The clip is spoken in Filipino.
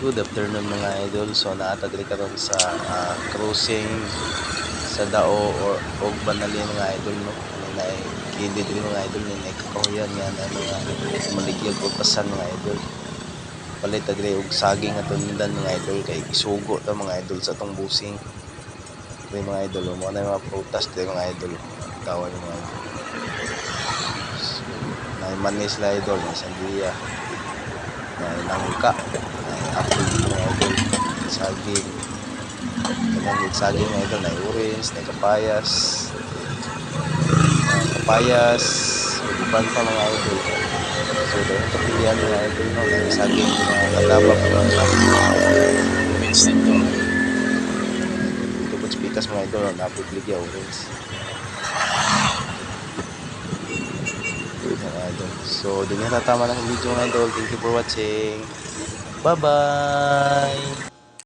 Good afternoon mga idol. So naatagli karon sa ah, cruising sa Dao or og Banali mga idol no. Na kindi diri mga idol ni na kakahuyan nga na mga maligyan ko pasan mga idol. Palit agri og saging aton nindan mga idol kay isugo ta mga idol sa tong busing. Kaya mga idol mo na mga prutas diri mga idol. Tawag mga idol. So, na manis la idol, na na nangka na apple mga idol saging. Kanang saging mga idol. Na orange na kapayas. Kapayas uban pa mga idol. So doon kapilihan mga idol no na saging mga kadaba pa mga orange nito tubod spikas mga idol na napibligya orange mga idol. So, din na tama ng video mga idol. Thank you for watching. Bye-bye!